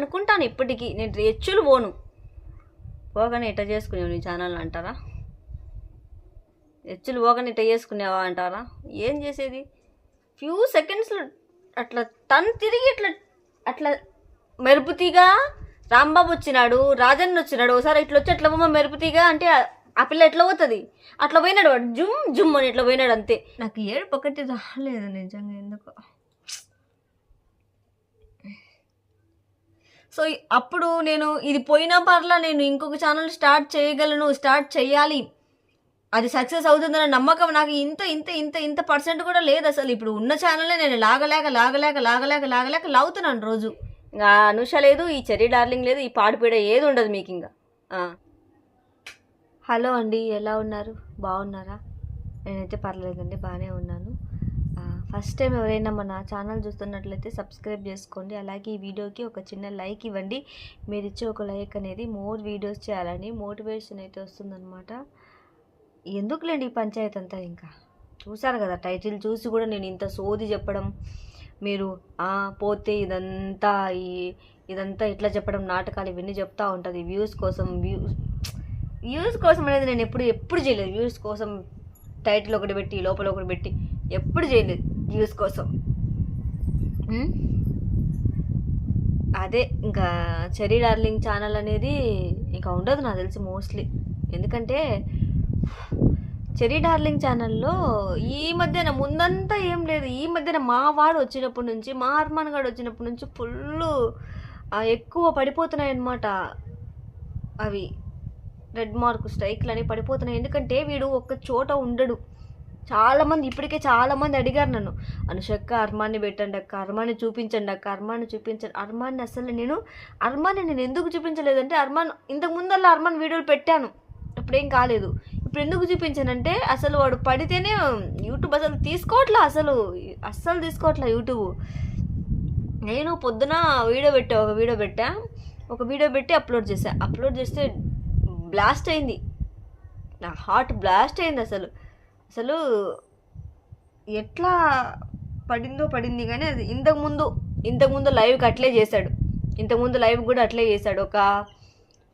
అనుకుంటాను ఇప్పటికీ. నేను ఎచ్చులు పోను. పోగానే ఇట్ట చేసుకునేవు నీ ఛానల్ అంటారా? ఎచ్చులు పోగానే ఇట్ట చేసుకునేవా అంటారా? ఏం చేసేది? ఫ్యూ సెకండ్స్లో అట్లా తను తిరిగి ఇట్లా అట్లా మెరుపుతీగా రాంబాబు వచ్చినాడు రాజన్ వచ్చినాడు. ఒకసారి ఇట్లా వచ్చి అట్లా బొమ్మ మెరుపుతీగా అంటే ఆ- ఆ పిల్ల ఎట్లా పోతుంది? అట్లా పోయినాడు వాడు. జుమ్ జుమ్ అని ఇట్లా పోయినాడు అంతే. నాకు ఏడుపు ఒకటి రాలేదు నిజంగా ఎందుకో. సో అప్పుడు నేను ఇది పోయినా పర్లా నేను ఇంకొక ఛానల్ స్టార్ట్ చేయగలను స్టార్ట్ చేయాలి. అది సక్సెస్ అవుతుందన్న నమ్మకం నాకు ఇంత ఇంత ఇంత ఇంత పర్సెంట్ కూడా లేదు అసలు. ఇప్పుడు ఉన్న ఛానల్లే నేను లాగలేక లాగలేక లాగలేక లాగలేక లాగుతున్నాను రోజు. ఇంకా అనుష లేదు ఈ చెర్రీ డార్లింగ్ లేదు ఈ పాడుపీడ ఏది ఉండదు మీకు ఇంకా. హలో అండి ఎలా ఉన్నారు? బాగున్నారా? నేనైతే పర్లేదండి బాగానే ఉన్నాను. ఫస్ట్ టైం ఎవరైనా మన ఛానల్ చూస్తున్నట్లయితే సబ్స్క్రైబ్ చేసుకోండి. అలాగే ఈ వీడియోకి ఒక చిన్న లైక్ ఇవ్వండి. మీరు ఇచ్చే ఒక లైక్ అనేది మోర్ వీడియోస్ చేయాలని మోటివేషన్ అయితే వస్తుందన్నమాట. ఎందుకులేండి ఈ పంచాయత్ అంతా ఇంకా? చూసారు కదా టైటిల్ చూసి కూడా నేను ఇంత సోది చెప్పడం మీరు పోతే ఇదంతా ఈ ఇదంతా ఇట్లా చెప్పడం నాటకాలు ఇవన్నీ చెప్తూ ఉంటుంది. వ్యూస్ కోసం వ్యూస్ వ్యూస్ కోసం అనేది నేను ఎప్పుడు ఎప్పుడు చేయలేదు. వ్యూస్ కోసం టైటిల్ ఒకటి పెట్టి లోపల ఒకటి పెట్టి ఎప్పుడు చేయలేదు వ్యూస్ కోసం? అదే ఇంకా చెరీ డార్లింగ్ ఛానల్ అనేది ఇంకా ఉండదు నాకు తెలిసి మోస్ట్లీ. ఎందుకంటే చెరీ డార్లింగ్ ఛానల్లో ఈ మధ్యన ముందంతా ఏం లేదు. ఈ మధ్యన మా వాడు వచ్చినప్పటి నుంచి మా హర్మాన్ గాడు వచ్చినప్పటి నుంచి ఫుల్ ఎక్కువ పడిపోతున్నాయి అన్నమాట అవి. రెడ్ మార్క్ స్ట్రైక్లు అని పడిపోతున్నాయి. ఎందుకంటే వీడు ఒక్క చోట ఉండడు. చాలామంది ఇప్పటికే చాలామంది అడిగారు నన్ను. అనుషక్క అర్మాన్ని పెట్టండి అక్క అర్మాన్ని చూపించండి అక్క అర్మాన్ని చూపించండి. అర్మాన్ని అసలు నేను అర్మాన్ని నేను ఎందుకు చూపించలేదంటే అర్మాన్ ఇంతకు ముందల్లా అర్మాన్ వీడియోలు పెట్టాను. ఇప్పుడేం కాలేదు. ఇప్పుడు ఎందుకు చూపించానంటే అసలు వాడు పడితేనే యూట్యూబ్ అసలు తీసుకోవట్లా అసలు అస్సలు తీసుకోవట్లా యూట్యూబ్. నేను పొద్దున వీడియో పెట్టా ఒక వీడియో పెట్టా. ఒక వీడియో పెట్టి అప్లోడ్ చేశా. అప్లోడ్ చేస్తే బ్లాస్ట్ అయింది. నా హార్ట్ బ్లాస్ట్ అయింది అసలు. అసలు ఎట్లా పడిందో పడింది కానీ అది ఇంతకుముందు ఇంతకుముందు లైవ్కి అట్లే చేశాడు. ఇంతకుముందు లైవ్ కూడా అట్లే చేశాడు. ఒక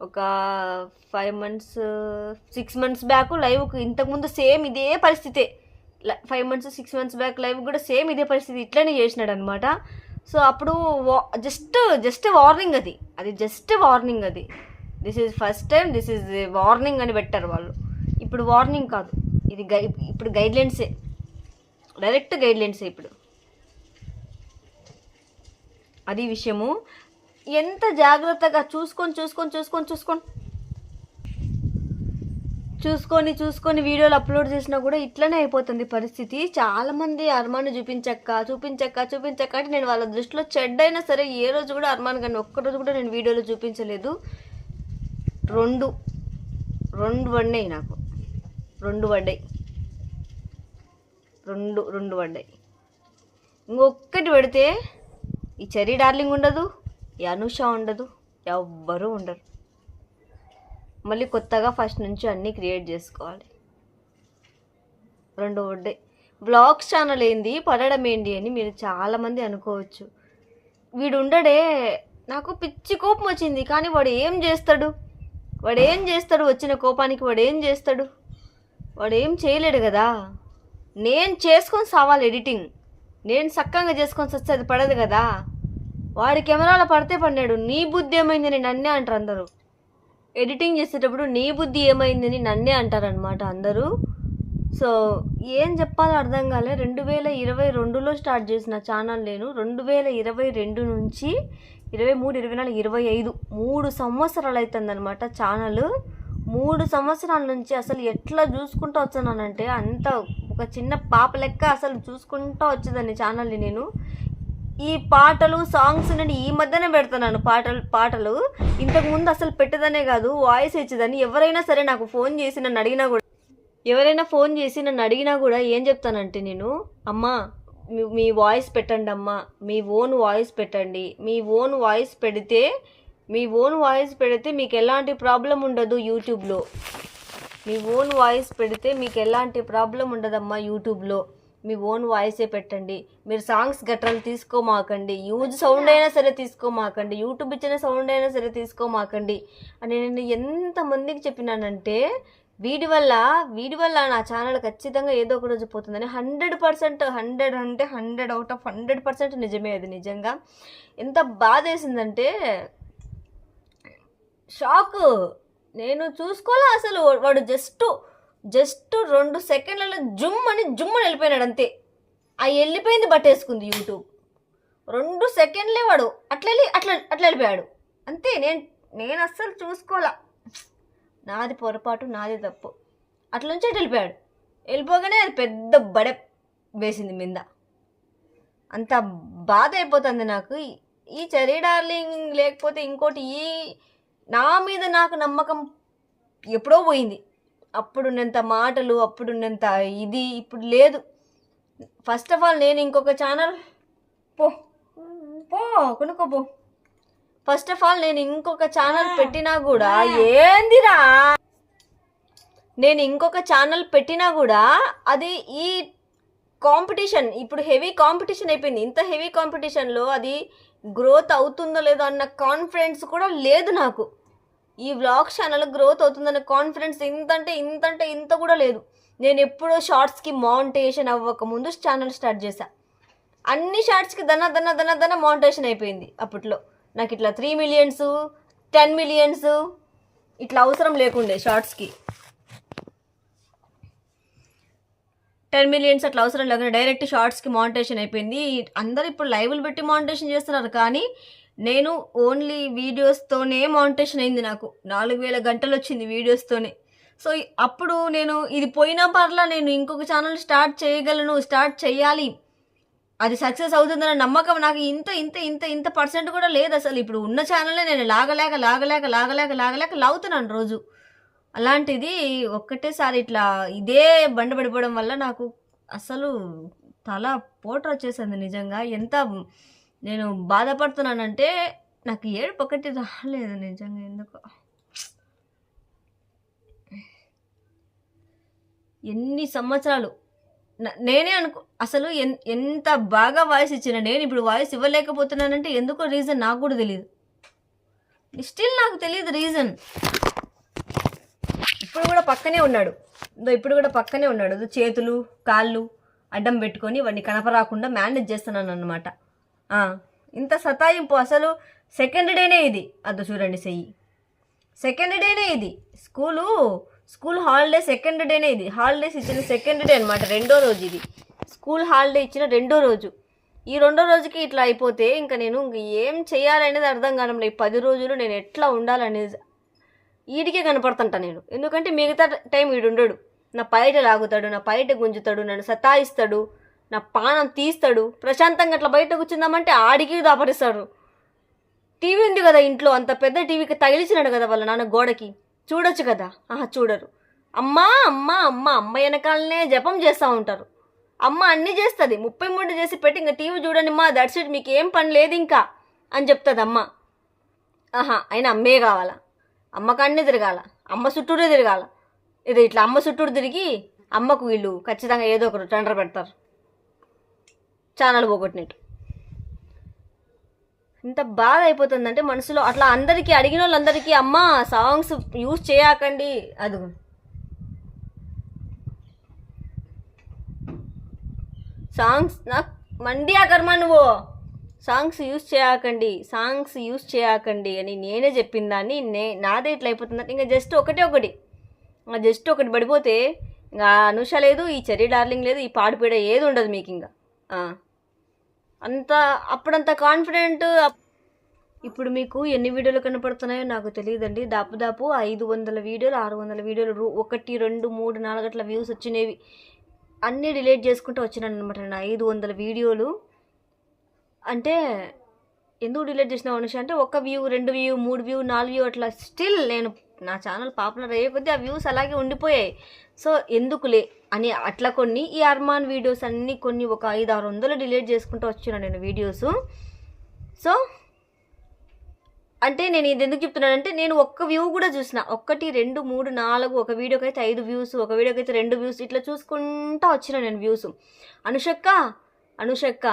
ఒక five months six months back లైవ్కి ఇంతకుముందు సేమ్ ఇదే పరిస్థితే. Five months six months back live కూడా సేమ్ ఇదే పరిస్థితి ఇట్లనే చేసినాడు అనమాట సో అప్పుడు జస్ట్ జస్ట్ వార్నింగ్ అది. అది జస్ట్ వార్నింగ్ అది. This is first time this is warning అని పెట్టారు వాళ్ళు. ఇప్పుడు వార్నింగ్ కాదు. ఇది గై ఇప్పుడు గైడ్లైన్సే డైరెక్ట్ గైడ్లైన్సే ఇప్పుడు. అది విషయము. ఎంత జాగ్రత్తగా చూసుకొని చూసుకొని చూసుకొని చూసుకొని. చూసుకొని చూసుకొని వీడియోలు అప్లోడ్ చేసినా కూడా ఇట్లనే అయిపోతుంది పరిస్థితి. చాలామంది అర్మాన్ చూపించక్క చూపించక్క చూపించక్క అంటే నేను వాళ్ళ దృష్టిలో చెడ్డైనా సరే ఏ రోజు కూడా అర్మాన్ కానీ ఒక్కరోజు కూడా నేను వీడియోలో చూపించలేదు. రెండు రెండు వన్నే నాకు రెండు పడ్డాయి. రెండు రెండు పడ్డాయి. ఇంకొక్కటి పెడితే ఈ చెరీ డార్లింగ్ ఉండదు ఈ అనుష ఉండదు ఎవ్వరూ ఉండరు. మళ్ళీ కొత్తగా ఫస్ట్ నుంచి అన్నీ క్రియేట్ చేసుకోవాలి. రెండు పడ్డాయి. బ్లాగ్స్ ఛానల్ ఏంది? పడడం ఏంటి అని మీరు చాలామంది అనుకోవచ్చు. వీడు ఉండడే నాకు పిచ్చి కోపం వచ్చింది కానీ వాడు ఏం చేస్తాడు? వాడు ఏం చేస్తాడు? వచ్చిన కోపానికి వాడు ఏం చేస్తాడు? వాడు ఏం చేయలేడు కదా. నేను చేసుకొని సావాలి ఎడిటింగ్. నేను సక్కంగా చేసుకొని వస్తే అది పడదు కదా. వాడి కెమెరాలో పడితే పడినాడు. నీ బుద్ధి ఏమైందని నన్నే అంటారు అందరూ. ఎడిటింగ్ చేసేటప్పుడు నీ బుద్ధి ఏమైందని నన్నే అంటారనమాట అందరూ. సో ఏం చెప్పాలో అర్థం కాలే. రెండు వేల ఇరవై రెండులో స్టార్ట్ చేసిన ఛానల్ నేను రెండు వేల ఇరవై రెండు నుంచి ఇరవై మూడు ఇరవై నాలుగు ఇరవై ఐదు మూడు సంవత్సరాలు అవుతుందన్నమాట ఛానల్. మూడు సంవత్సరాల నుంచి అసలు ఎట్లా చూసుకుంటూ వచ్చానంటే అంత ఒక చిన్న పాప లెక్క అసలు చూసుకుంటూ వచ్చేదాన్ని ఛానల్ని నేను. ఈ పాటలు సాంగ్స్ నేను ఈ మధ్యనే పెడుతున్నాను. పాటలు పాటలు ఇంతకుముందు అసలు పెట్టదనే కాదు వాయిస్ ఇచ్చేదని ఎవరైనా సరే నాకు ఫోన్ చేసి నన్ను అడిగినా కూడా ఎవరైనా ఫోన్ చేసి నన్ను అడిగినా కూడా ఏం చెప్తానంటే నేను అమ్మా మీ- మీ వాయిస్ పెట్టండి అమ్మా మీ ఓన్ వాయిస్ పెట్టండి. మీ ఓన్ వాయిస్ పెడితే మీ ఓన్ వాయిస్ పెడితే మీకు ఎలాంటి ప్రాబ్లం ఉండదు యూట్యూబ్లో. మీ ఓన్ వాయిస్ పెడితే మీకు ఎలాంటి ప్రాబ్లం ఉండదమ్మా యూట్యూబ్లో. మీ ఓన్ వాయిసే పెట్టండి. మీరు సాంగ్స్ గట్రలు తీసుకోమాకండి. యూజ్ సౌండ్ అయినా సరే తీసుకోమాకండి. యూట్యూబ్ ఇచ్చిన సౌండ్ అయినా సరే తీసుకోమాకండి. అని నేను ఎంతమందికి చెప్పినానంటే వీడి వల్ల వీడి వల్ల నా ఛానల్ ఖచ్చితంగా ఏదో ఒక రోజు పోతుందని హండ్రెడ్ పర్సెంట్ హండ్రెడ్ అంటే hundred out of hundred percent నిజమే అది నిజంగా. ఎంత బాధ వేసిందంటే షాక్. నేను చూసుకోలే అసలు. వాడు జస్ట్ జస్ట్ రెండు సెకండ్లలో జుమ్ అని జుమ్ అని వెళ్ళిపోయినాడు అంతే. ఆ వెళ్ళిపోయింది బట్టేసుకుంది యూట్యూబ్. రెండు సెకండ్లే వాడు. అట్లా వెళ్ళి అట్లా అట్లా వెళ్ళిపోయాడు. అంతే. నేను నేను అస్సలు చూసుకోలే. నాది పొరపాటు నాది తప్పు. అట్ల నుంచి అటు వెళ్ళిపోయాడు. వెళ్ళిపోగానే అది పెద్ద బడ వేసింది మీద. అంత బాధ అయిపోతుంది నాకు. ఈ- ఈ చెరీ డార్లింగ్ లేకపోతే ఇంకోటి ఈ నా మీద నాకు నమ్మకం ఎప్పుడో పోయింది. అప్పుడున్నంత మాటలు అప్పుడున్నంత ఇది ఇప్పుడు లేదు. ఫస్ట్ ఆఫ్ ఆల్ నేను ఇంకొక ఛానల్ పో పో కొనుక్కో పో ఫస్ట్ ఆఫ్ ఆల్ నేను ఇంకొక ఛానల్ పెట్టినా కూడా ఏందిరా? నేను ఇంకొక ఛానల్ పెట్టినా కూడా అది ఈ కాంపిటీషన్ ఇప్పుడు హెవీ కాంపిటీషన్ అయిపోయింది. ఇంత హెవీ కాంపిటీషన్లో అది గ్రోత్ అవుతుందో లేదో అన్న కాన్ఫిడెన్స్ కూడా లేదు నాకు. ఈ వ్లాగ్ ఛానల్ గ్రోత్ అవుతుందన్న కాన్ఫిడెన్స్ ఇంత అంటే ఇంత అంటే ఇంత కూడా లేదు. నేను ఎప్పుడో షార్ట్స్కి మౌంటేషన్ అవ్వక ముందు ఛానల్ స్టార్ట్ చేశా. అన్ని షార్ట్స్కి దన దన దన దన మౌంటేషన్ అయిపోయింది అప్పట్లో. నాకు ఇట్లా త్రీ మిలియన్స్ టెన్ మిలియన్స్ ఇట్లా అవసరం లేకుండే షార్ట్స్కి టెన్ మిలియన్స్ అట్లా అవసరం లేకుండా డైరెక్ట్ షార్ట్స్కి మానిటేషన్ అయిపోయింది. అందరు ఇప్పుడు లైవ్లు పెట్టి మానిటేషన్ చేస్తున్నారు. కానీ నేను ఓన్లీ వీడియోస్తోనే మానిటేషన్ అయింది నాకు. నాలుగు వేల గంటలు వచ్చింది వీడియోస్తోనే సో అప్పుడు నేను ఇది పోయినా పర్లా నేను ఇంకొక ఛానల్ స్టార్ట్ చేయగలను స్టార్ట్ చేయాలి. అది సక్సెస్ అవుతుందన్న నమ్మకం నాకు. ఇంత ఇంత ఇంత ఇంత పర్సెంట్ కూడా లేదు అసలు. ఇప్పుడు ఉన్న ఛానల్నే నేను లాగలేక లాగలేక లాగలేక లాగలేక లాగుతున్నాను రోజు. అలాంటిది ఒక్కటేసారి ఇట్లా ఇదే బండ పడిపోవడం వల్ల నాకు అసలు తల పోట వచ్చేసింది నిజంగా. ఎంత నేను బాధపడుతున్నానంటే నాకు ఏడుపు ఒకటి రాలేదు నిజంగా ఎందుకో. ఎన్ని సంవత్సరాలు నేనే అనుకో అసలు ఎన్- ఎంత బాగా వాయిస్ ఇచ్చిన నేను ఇప్పుడు వాయిస్ ఇవ్వలేకపోతున్నానంటే ఎందుకో రీజన్ నాకు కూడా తెలియదు స్టిల్ నాకు తెలియదు రీజన్. పక్కనే ఉన్నాడు. ఇదో ఇప్పుడు కూడా పక్కనే ఉన్నాడు. చేతులు కాళ్ళు అడ్డం పెట్టుకొని వాడిని కనపరాకుండా మేనేజ్ చేస్తున్నాను అనమాట ఇంత సతాయింపు అసలు సెకండ్ డేనే ఇది. అదో చూడండి సెయ్యి సెకండ్ డేనే ఇది. స్కూలు స్కూల్ హాలిడే సెకండ్ డేనే ఇది. హాలిడేస్ ఇచ్చిన సెకండ్ డే అనమాట రెండో రోజు ఇది. స్కూల్ హాలిడే ఇచ్చిన రెండో రోజు. ఈ రెండో రోజుకి ఇట్లా అయిపోతే ఇంకా నేను ఇంక ఏం చేయాలనేది అర్థం కావడం ఈ పది రోజులు నేను ఎట్లా ఉండాలనేది వీడికే కనపడుతుంటా నేను. ఎందుకంటే మిగతా టైం వీడు ఉండడు నా పైట లాగుతాడు నా పైట గుంజుతాడు నన్ను సతాయిస్తాడు నా పానం తీస్తాడు. ప్రశాంతంగా అట్లా బయట కూర్చుందామంటే ఆడికి దాపరిస్తాడు. టీవీ ఉంది కదా ఇంట్లో అంత పెద్ద టీవీకి తగిలిచినాడు కదా వాళ్ళ నాన్న గోడకి. చూడొచ్చు కదా? ఆహా చూడరు. అమ్మా అమ్మ అమ్మ అమ్మ వెనకాలనే జపం చేస్తూ ఉంటారు. అమ్మ అన్నీ చేస్తుంది. ముప్పై మూడు చేసి పెట్టి ఇంకా టీవీ చూడండి మా దట్స్ ఇట్ మీకు ఏం పని లేదు ఇంకా అని చెప్తుంది అమ్మ. ఆహా అయినా అమ్మే కావాలా? అమ్మకు తిరగాల. అమ్మ చుట్టూరే తిరగాల. ఇది ఇట్లా అమ్మ చుట్టూరు తిరిగి అమ్మకు వీళ్ళు ఖచ్చితంగా ఏదో ఒకరు టెండర్ పెడతారు. ఛానల్ పోగొట్టినట్టు. ఇంత బాధ అయిపోతుందంటే మనసులో అట్లా అందరికీ అడిగిన వాళ్ళందరికీ అమ్మ సాంగ్స్ యూజ్ చేయకండి. అది సాంగ్స్ నాకు మండి ఆ కర్మ నువ్వు. సాంగ్స్ యూస్ చేయకండి సాంగ్స్ యూస్ చేయకండి అని నేనే చెప్పిన దాన్ని నే నాదే ఇట్లా అయిపోతుందంటే ఇంకా జస్ట్ ఒకటే ఒకటి. జస్ట్ ఒకటి పడిపోతే ఇంకా అనుష లేదు ఈ చెర్రీ డార్లింగ్ లేదు ఈ పాడుపీడ ఏది ఉండదు మీకు ఇంకా. అంత అప్పుడంత కాన్ఫిడెంట్ ఇప్పుడు మీకు ఎన్ని వీడియోలు కనపడుతున్నాయో నాకు తెలియదండి. దాపు ఐదు వందల వీడియోలు ఆరు వందల వీడియోలు ఒకటి రెండు మూడు నాలుగు అట్లా వ్యూస్ వచ్చినవి. అన్నీ డిలీట్ చేసుకుంటూ వచ్చినాను అనమాట ఐదు వందల వీడియోలు అంటే ఎందుకు డిలీట్ చేసిన అనుష అంటే ఒక వ్యూ రెండు వ్యూ మూడు వ్యూ నాలుగు వ్యూ అట్లా స్టిల్ నేను నా ఛానల్ పాపులర్ అయ్యే కొద్దీ ఆ వ్యూస్ అలాగే ఉండిపోయాయి. సో ఎందుకులే అని అట్లా కొన్ని ఈ అర్మాన్ వీడియోస్ అన్నీ కొన్ని ఒక ఐదు ఆరు వందలు డిలీట్ చేసుకుంటూ వచ్చినా నేను వీడియోస్ సో అంటే నేను ఇది ఎందుకు చెప్తున్నానంటే నేను ఒక్క వ్యూ కూడా చూసిన. ఒక్కటి రెండు మూడు నాలుగు ఒక వీడియోకి అయితే ఐదు వ్యూస్ ఒక వీడియోకి అయితే రెండు వ్యూస్ ఇట్లా చూసుకుంటా వచ్చిన నేను వ్యూస్ అనుషక్క అనుషక్క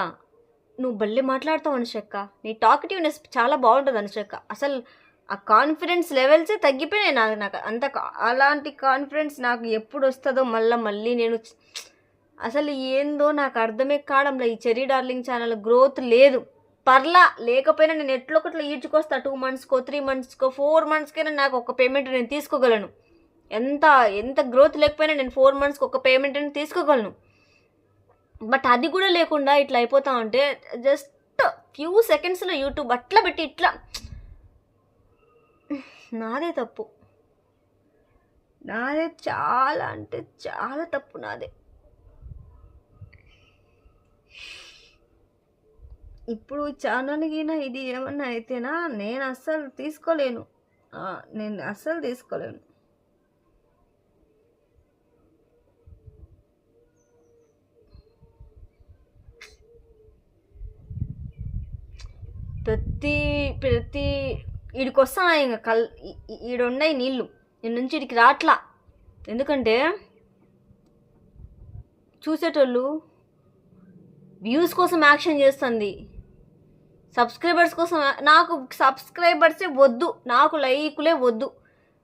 నువ్వు భలే మాట్లాడతావు అనుషక్క. నీ టాకిటివ్నెస్ చాలా బాగుంటుంది అనుషక్క. అసలు ఆ కాన్ఫిడెన్స్ లెవెల్సే తగ్గిపోయినాయి నాకు నాకు అంత అలాంటి కాన్ఫిడెన్స్ నాకు ఎప్పుడు వస్తుందో మళ్ళీ మళ్ళీ నేను అసలు ఏందో నాకు అర్థమే కావడంలో. ఈ చెరీ డార్లింగ్ ఛానల్ గ్రోత్ లేదు. పర్లా లేకపోయినా నేను ఎట్లో ఒకట్లో ఈడ్చుకొస్తా. టూ మంత్స్కో త్రీ మంత్స్కో ఫోర్ మంత్స్కైనా నాకు ఒక పేమెంట్ నేను తీసుకోగలను. ఎంత ఎంత గ్రోత్ లేకపోయినా నేను ఫోర్ మంత్స్కి ఒక పేమెంట్ అని తీసుకోగలను. బట్ అది కూడా లేకుండా ఇట్లా అయిపోతా ఉంటే జస్ట్ ఫ్యూ సెకండ్స్లో యూట్యూబ్ అట్లా పెట్టి ఇట్లా. నాదే తప్పు. నాదే చాలా అంటే చాలా తప్పు నాదే. ఇప్పుడు ఛానల్కి ఇది ఏమన్నా అయితేనా నేను అస్సలు తీసుకోలేను. నేను అస్సలు తీసుకోలేను. ప్రతి వీడికి ఈడికి వస్తాను ఇంకా కల్ ఈడున్నాయి నీళ్ళు. నేను నుంచి వీడికి రాట్లా. ఎందుకంటే చూసేటోళ్ళు వ్యూస్ కోసం యాక్షన్ చేస్తుంది. సబ్స్క్రైబర్స్ కోసం నాకు సబ్స్క్రైబర్సే వద్దు. నాకు లైకులే వద్దు.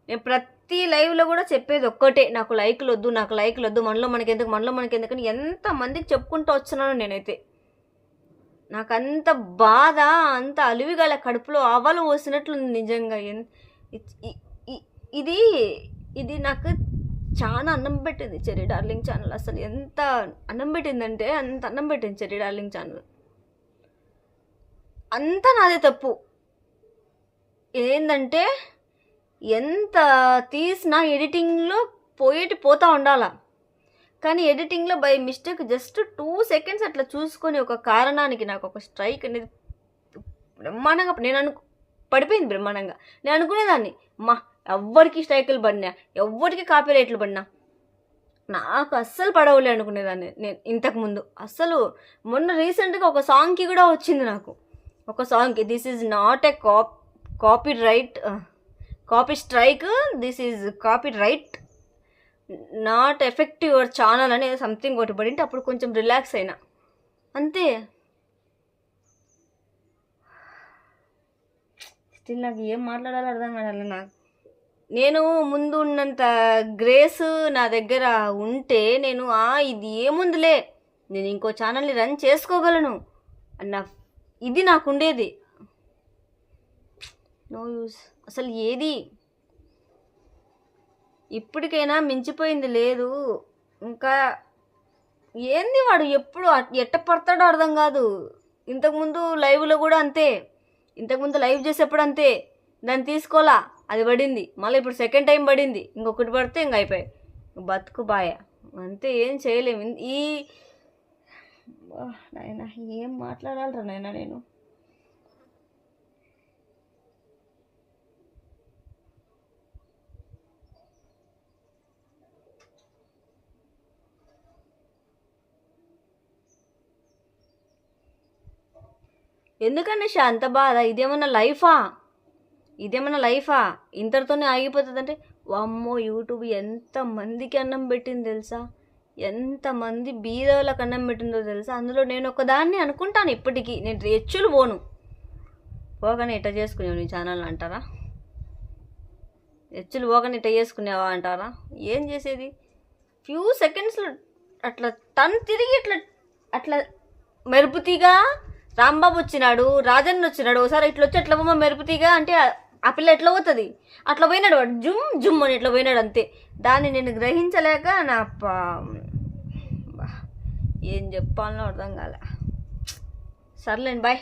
నేను ప్రతి లైవ్లో కూడా చెప్పేది ఒక్కటే. నాకు లైకులు వద్దు నాకు లైకులు వద్దు మనలో మనకి ఎందుకు మనలో మనకి ఎందుకని ఎంతమందికి చెప్పుకుంటూ వచ్చినాను నేనైతే. నాకు అంత బాధ అంత అలివిగాల కడుపులో ఆవాలు పోసినట్లుంది నిజంగా. ఎన్- ఇది ఇది నాకు చాలా అన్నం పెట్టింది చెరీ డార్లింగ్ ఛానల్. అసలు ఎంత అన్నం పెట్టిందంటే అంత అన్నం పెట్టింది చెరీ డార్లింగ్ ఛానల్. అంతా నాదే తప్పు. ఏంటంటే ఎంత తీసినా ఎడిటింగ్లో పోయేటి పోతా ఉండాలా. కానీ ఎడిటింగ్లో by mistake just two seconds అట్లా చూసుకొని ఒక కారణానికి నాకు ఒక స్ట్రైక్ అనేది బ్రహ్మాండంగా నేను అను పడిపోయింది బ్రహ్మాండంగా. నేను అనుకునేదాన్ని మా ఎవ్వరికి స్ట్రైకులు పడినా ఎవ్వరికి కాపీ రైట్లు పడినా? నాకు అస్సలు పడవలే అనుకునేదాన్ని నేను ఇంతకుముందు అస్సలు మొన్న రీసెంట్గా ఒక సాంగ్కి కూడా వచ్చింది నాకు. ఒక సాంగ్కి this is not a cop copyright copy strike this is copyright not effective your channel అనేది సంథింగ్ ఒకటి పడింటే అప్పుడు కొంచెం రిలాక్స్ అయినా. అంతే. స్టిల్ నాకు ఏం మాట్లాడాలో అర్థం కాదు నాకు. నేను ముందు ఉన్నంత గ్రేస్ నా దగ్గర ఉంటే నేను ఆ ఇది ఏముందిలే. నేను ఇంకో ఛానల్ని రన్ చేసుకోగలను. అన్న ఇది నాకు ఉండేది. నో యూస్ అసలు ఏది? ఇప్పటికైనా మించిపోయింది లేదు. ఇంకా ఏంది వాడు ఎప్పుడు ఎట్ట పడతాడో అర్థం కాదు. ఇంతకుముందు లైవ్లో కూడా అంతే. ఇంతకుముందు లైవ్ చేసేప్పుడు అంతే. దాన్ని తీసుకోలా అది పడింది. మళ్ళీ ఇప్పుడు సెకండ్ టైం పడింది. ఇంకొకటి పడితే ఇంక అయిపోయాయి. బతుకు బాయ. అంతే ఏం చేయలేము. ఈ నాయన ఏం మాట్లాడాలరా నాయన నేను? ఎందుకండి షా అంత బాధ? ఇదేమన్నా లైఫా? ఇదేమన్నా లైఫా? ఇంతటితోనే ఆగిపోతుందంటే? అమ్మో యూట్యూబ్ ఎంత మందికి అన్నం పెట్టింది తెలుసా? ఎంతమంది బీదోళ్ళకి అన్నం పెట్టిందో తెలుసా? అందులో నేను ఒకదాన్ని అనుకుంటాను ఇప్పటికీ. నేను రెచ్చులు పోను. పోగానే ఇట్ట చేసుకునేవు నీ ఛానల్ అంటారా? రెచ్చులు పోగానే ఇట్ట చేసుకునేవా అంటారా? ఏం చేసేది? ఫ్యూ సెకండ్స్లో అట్లా తను తిరిగి ఇట్లా అట్లా మెరుపుతీగా రాంబాబు వచ్చినాడు రాజన్న వచ్చినాడు ఒకసారి ఇట్లా వచ్చి ఎట్లా బొమ్మ మెరుపుతీగా అంటే ఆ- పిల్ల ఎట్లా పోతుంది? అట్లా పోయినాడు వాడు జుమ్ జుమ్ అని ఇట్లా పోయినాడు అంతే. దాన్ని నేను గ్రహించలేక నా పా బా, ఏం చెప్పాలనో అర్థం కాలే. సర్లేండి బాయ్.